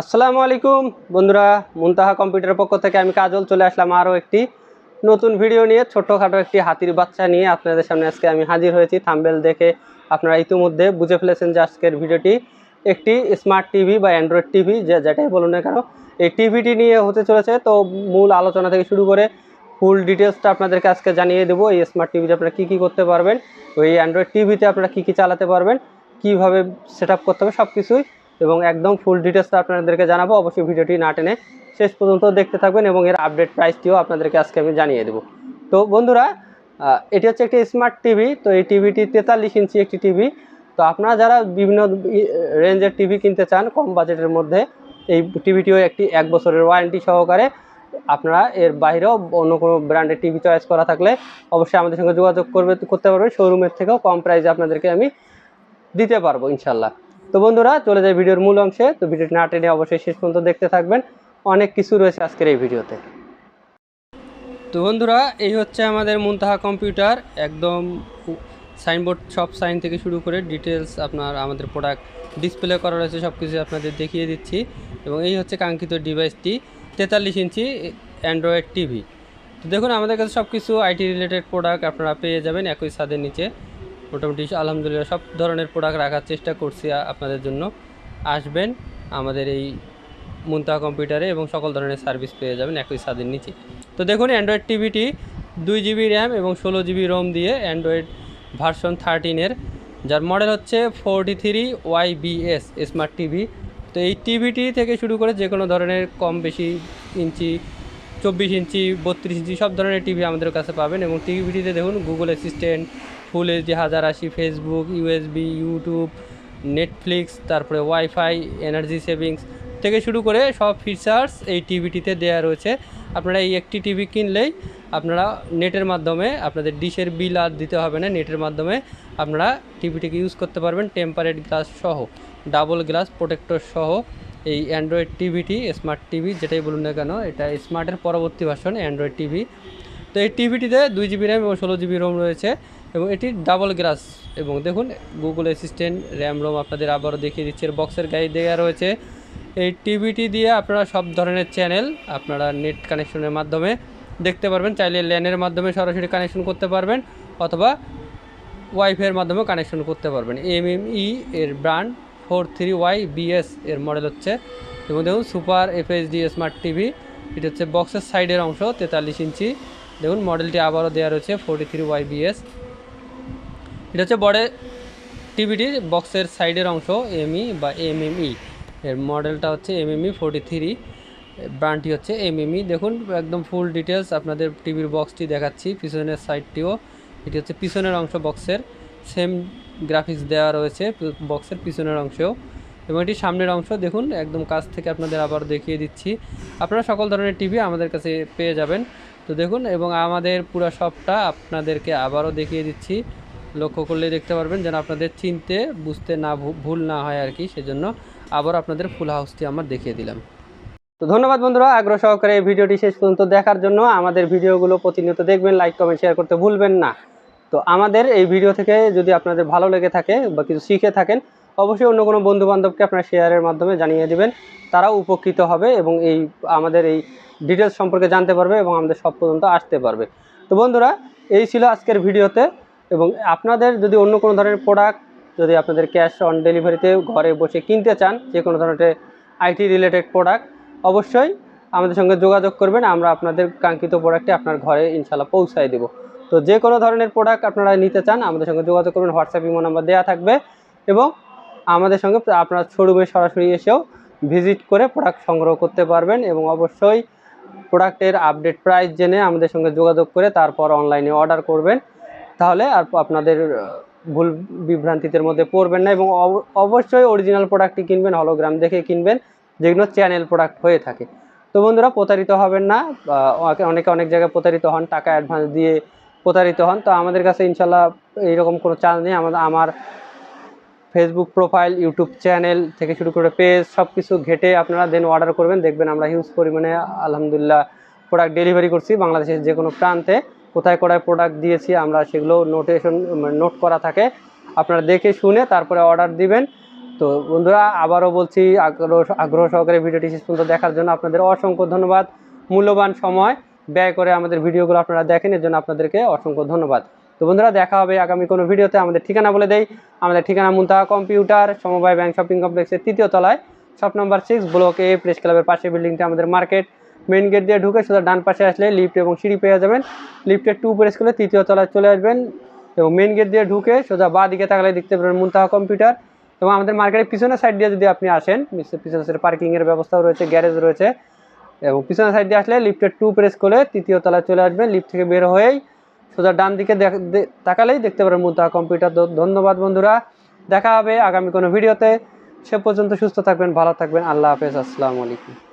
আসসালামু আলাইকুম। বন্ধুরা, মুনতাহা কম্পিউটার পক্ষ থেকে আমি কাজল চলে আসলাম আরও একটি নতুন ভিডিও নিয়ে, ছোটোখাটো একটি হাতির বাচ্চা নিয়ে। আপনাদের সামনে আজকে আমি হাজির হয়েছি থাম্বেল দেখে। আপনারা ইতিমধ্যে বুঝে ফেলেছেন যে আজকের ভিডিওটি একটি স্মার্ট টিভি বা অ্যান্ড্রয়েড টিভি, যে যেটাই বলুন না কেন, এই টিভিটি নিয়ে হতে চলেছে। তো মূল আলোচনা থেকে শুরু করে ফুল ডিটেলসটা আপনাদেরকে আজকে জানিয়ে দেবো, এই স্মার্ট টিভিতে আপনারা কী কী করতে পারবেন, ওই অ্যান্ড্রয়েড টিভিতে আপনারা কী কী চালাতে পারবেন, কীভাবে সেট করতে হবে সব কিছুই এবং একদম ফুল ডিটেলসটা আপনাদেরকে জানাব। অবশ্যই ভিডিওটি না টেনে শেষ পর্যন্ত দেখতে থাকবেন এবং এর আপডেট প্রাইসটিও আপনাদেরকে আজকে আমি জানিয়ে দেবো। তো বন্ধুরা এটি হচ্ছে একটি স্মার্ট টিভি তো এই টিভিটি তেতাল্লিশ ইঞ্চি একটি টিভি তো আপনারা যারা বিভিন্ন রেঞ্জের টিভি কিনতে চান, কম বাজেটের মধ্যে, এই টিভিটিও একটি এক বছরের ওয়ারেন্টি সহকারে আপনারা এর বাইরেও অন্য কোনো ব্র্যান্ডের টিভি চয়েস করা থাকলে অবশ্যই আমাদের সঙ্গে যোগাযোগ করবে, করতে পারবেন। শোরুমের থেকেও কম প্রাইসে আপনাদেরকে আমি দিতে পারব ইনশাল্লাহ তো বন্ধুরা, চলে যায় ভিডিওর মূল অংশে। তো ভিডিওটি না টেনে অবশ্যই শেষ পর্যন্ত দেখতে থাকবেন। অনেক কিছু রয়েছে আজকের এই ভিডিওতে। তো বন্ধুরা, এই হচ্ছে আমাদের মুনতাহা কম্পিউটার। একদম সাইনবোর্ড, সব সাইন থেকে শুরু করে ডিটেলস আপনার আমাদের প্রোডাক্ট ডিসপ্লে করা রয়েছে সব কিছু আপনাদের দেখিয়ে দিচ্ছি। এবং এই হচ্ছে কাঙ্ক্ষিত ডিভাইসটি, তেতাল্লিশ ইঞ্চি অ্যান্ড্রয়েড টিভি। তো দেখুন, আমাদের কাছে সব কিছু আইটি রিলেটেড প্রোডাক্ট আপনারা পেয়ে যাবেন একই ছাদের নিচে। মোটামুটি আলহামদুলিল্লাহ সব ধরনের প্রোডাক্ট রাখার চেষ্টা করছি আপনাদের জন্য। আসবেন, আমাদের এই মুন্তা কম্পিউটারে এবং সকল ধরনের সার্ভিস পেয়ে যাবেন, একই ছাদের নিচে। তো দেখুন অ্যান্ড্রয়েড টিভিটি দুই জিবি র্যাম এবং ষোলো জিবি রোম দিয়ে অ্যান্ড্রয়েড ভার্সন থার্টিনের যার মডেল হচ্ছে forty three Y BS smart TV তো এই টিভিটি থেকে শুরু করে যে কোনো ধরনের কম বেশি ইঞ্চি, চব্বিশ ইঞ্চি, বত্রিশ ইঞ্চি সব ধরনের টিভি আমাদের কাছে পাবেন। এবং টিভিটিতে দেখুন গুগল অ্যাসিস্ট্যান্ট ফুল এইচডি হাজার আশি ফেসবুক ইউএসবি ইউটিউব নেটফ্লিক্স তারপরে ওয়াইফাই এনার্জি সেভিংস থেকে শুরু করে সব ফিচার্স এই টিভিটিতে দেওয়া রয়েছে। আপনারা এই একটি টিভি কিনলেই আপনারা নেটের মাধ্যমে আপনাদের ডিশের বিল আর দিতে হবে না, নেটের মাধ্যমে আপনারা টিভিটিকে ইউজ করতে পারবেন। টেম্পারেট গ্লাস সহ ডাবল গ্লাস প্রোটেক্টর সহ এই অ্যান্ড্রয়েড টিভিটি স্মার্ট টিভি যেটাই বলুন না কেন, এটা স্মার্টের পরবর্তী ভার্সন অ্যান্ড্রয়েড টিভি তো এই টিভিটিতে দুই জিবি র্যাম এবং ষোলো জিবি রোম রয়েছে। এবং এটি ডাবল গ্লাস এবং দেখুন গুগল অ্যাসিস্ট্যান্ট র্যাম রোম আপনাদের আবারও দেখিয়ে দিচ্ছে। এর বক্সের গায়ে দেওয়া রয়েছে। এই টিভিটি দিয়ে আপনারা সব ধরনের চ্যানেল আপনারা নেট কানেকশনের মাধ্যমে দেখতে পারবেন। চাইলে ল্যানের মাধ্যমে সরাসরি কানেকশন করতে পারবেন অথবা ওয়াইফাইয়ের মাধ্যমে কানেকশন করতে পারবেন। এমএমই এর brand four three Y BS এর মডেল হচ্ছে। এবং দেখুন সুপার এফএইচডি স্মার্ট টিভি এটা হচ্ছে বক্সের সাইডের অংশ তেতাল্লিশ ইঞ্চি। দেখুন মডেলটি আবারও দেওয়া রয়েছে ফোরটি থ্রি ওয়াই বিএস এটা হচ্ছে বড় টিভিটির বক্সের সাইডের অংশ এমই বা এমএমই এর মডেলটা হচ্ছে এমএমই ফোরটি থ্রি ব্র্যান্ডটি হচ্ছে এমএমই দেখুন, একদম ফুল ডিটেলস আপনাদের টিভির বক্সটি দেখাচ্ছি, পিছনের সাইডটিও। এটি হচ্ছে পিছনের অংশ বক্সের। সেম গ্রাফিক্স দেওয়া রয়েছে বক্সের পিছনের অংশেও। এবং এটি সামনের অংশ, দেখুন, একদম কাছ থেকে আপনাদের আবার দেখিয়ে দিচ্ছি। আপনারা সকল ধরনের টিভি আমাদের কাছে পেয়ে যাবেন। তো দেখুন, এবং আমাদের পুরো শপটা আপনাদেরকে আবারও দেখিয়ে দিচ্ছি। লক্ষ্য করলে দেখতে পারবেন যেন আপনাদের চিনতে, বুঝতে না ভুল না হয় আর কি, সেজন্য আবার আপনাদের ফুল হাউসটি আমার দেখিয়ে দিলাম। তো ধন্যবাদ বন্ধুরা আগ্রহ সহকারে এই ভিডিওটি শেষ পর্যন্ত দেখার জন্য। আমাদের ভিডিওগুলো প্রতিনিয়ত দেখবেন লাইক কমেন্ট শেয়ার করতে ভুলবেন না। তো আমাদের এই ভিডিও থেকে যদি আপনাদের ভালো লেগে থাকে বা কিছু শিখে থাকেন, অবশ্যই অন্য কোনো বন্ধু বান্ধবকে আপনার শেয়ারের মাধ্যমে জানিয়ে দেবেন। তারাও উপকৃত হবে এবং এই, আমাদের এই ডিটেলস সম্পর্কে জানতে পারবে এবং আমাদের সব পর্যন্ত আসতে পারবে। তো বন্ধুরা, এই ছিল আজকের ভিডিওতে। এবং আপনাদের যদি অন্য কোনো ধরনের প্রোডাক্ট যদি আপনাদের ক্যাশ অন ডেলিভারিতে ঘরে বসে কিনতে চান, যে কোনো ধরনের আইটি রিলেটেড প্রোডাক্ট অবশ্যই আমাদের সঙ্গে যোগাযোগ করবেন, আমরা আপনাদের কাঙ্ক্ষিত প্রোডাক্টটি আপনার ঘরে ইনশাল্লাহ পৌঁছায় দেবো। তো যে কোনো ধরনের প্রোডাক্ট আপনারা নিতে চান, আমাদের সঙ্গে যোগাযোগ করবেন হোয়াটসঅ্যাপ ইমো নাম্বার দেওয়া থাকবে এবং আমাদের সঙ্গে আপনার শোরুমে সরাসরি এসেও ভিজিট করে প্রোডাক্ট সংগ্রহ করতে পারবেন এবং অবশ্যই প্রোডাক্টের আপডেট প্রাইস জেনে আমাদের সঙ্গে যোগাযোগ করে তারপর অনলাইনে অর্ডার করবেন। তাহলে আর আপনাদের ভুল বিভ্রান্তিদের মধ্যে পড়বেন না এবং অব- অবশ্যই অরিজিনাল প্রোডাক্টটি কিনবেন হলোগ্রাম দেখে কিনবেন, যেগুলো চ্যানেল প্রোডাক্ট হয়ে থাকে। তো বন্ধুরা, প্রতারিত হবেন না অনেকে, অনেক জায়গায় প্রতারিত হন, টাকা অ্যাডভান্স দিয়ে প্রতারিত হন। তো আমাদের কাছে ইনশাল্লাহ এইরকম কোনো চান্স নেই। আমাদের, আমার ফেসবুক প্রোফাইল ইউটিউব চ্যানেল থেকে শুরু করে পেজ সব কিছু ঘেটে আপনারা দেন অর্ডার করবেন। দেখবেন আমরা হিউজ পরিমাণে, আলহামদুলিল্লাহ প্রোডাক্ট ডেলিভারি করছি বাংলাদেশের যে কোনো প্রান্তে। কোথায় কোথায় প্রোডাক্ট দিয়েছি, আমরা সেগুলো নোটেশন নোট করা থাকে। আপনারা দেখে শুনে তারপরে অর্ডার দিবেন। তো বন্ধুরা, আবারও বলছি, আগ্রহ আগ্রহ সহকারে ভিডিওটি শেষ পর্যন্ত দেখার জন্য আপনাদের অসংখ্য ধন্যবাদ। মূল্যবান সময় ব্যয় করে আমাদের ভিডিওগুলো আপনারা দেখেন, এর জন্য আপনাদেরকে অসংখ্য ধন্যবাদ। তো বন্ধুরা, দেখা হবে আগামী কোনো ভিডিওতে। আমাদের ঠিকানা বলে দেই, আমাদের ঠিকানা মুন্তাহা কম্পিউটার, সমবায় ব্যাংক শপিং কমপ্লেক্সের তৃতীয় তলায়। Shop number six block A press ক্লাবের পাশে বিল্ডিংটা আমাদের মার্কেট মেইন গেট দিয়ে ঢুকে সোজা ডান পাশে আসলে লিফট এবং সিঁড়ি পেয়ে যাবেন। লিফটের টু প্রেস করলে তৃতীয় তলায় চলে আসবেন। এবং মেন গেট দিয়ে ঢুকে সোজা বা দিকে তাকালে দেখতে পাবেন মুন্তাহা কম্পিউটার এবং আমাদের মার্কেটের পিছনের সাইড দিয়ে যদি আপনি আসেন পিছনের সাইডে পার্কিংয়ের ব্যবস্থাও রয়েছে গ্যারেজ রয়েছে। এবং পিছনের সাইড দিয়ে আসলে লিফটের টু প্রেস করে তৃতীয় তলায় চলে আসবেন। লিফট থেকে বের হয়েই সোজা ডান দিকে তাকালেই দেখতে পারেন মুন্তাহা কম্পিউটার ধন্যবাদ বন্ধুরা। দেখা হবে আগামী কোনো ভিডিওতে সে পর্যন্ত সুস্থ থাকবেন, ভালো থাকবেন। আল্লাহ হাফেজ। আসসালামু আলাইকুম।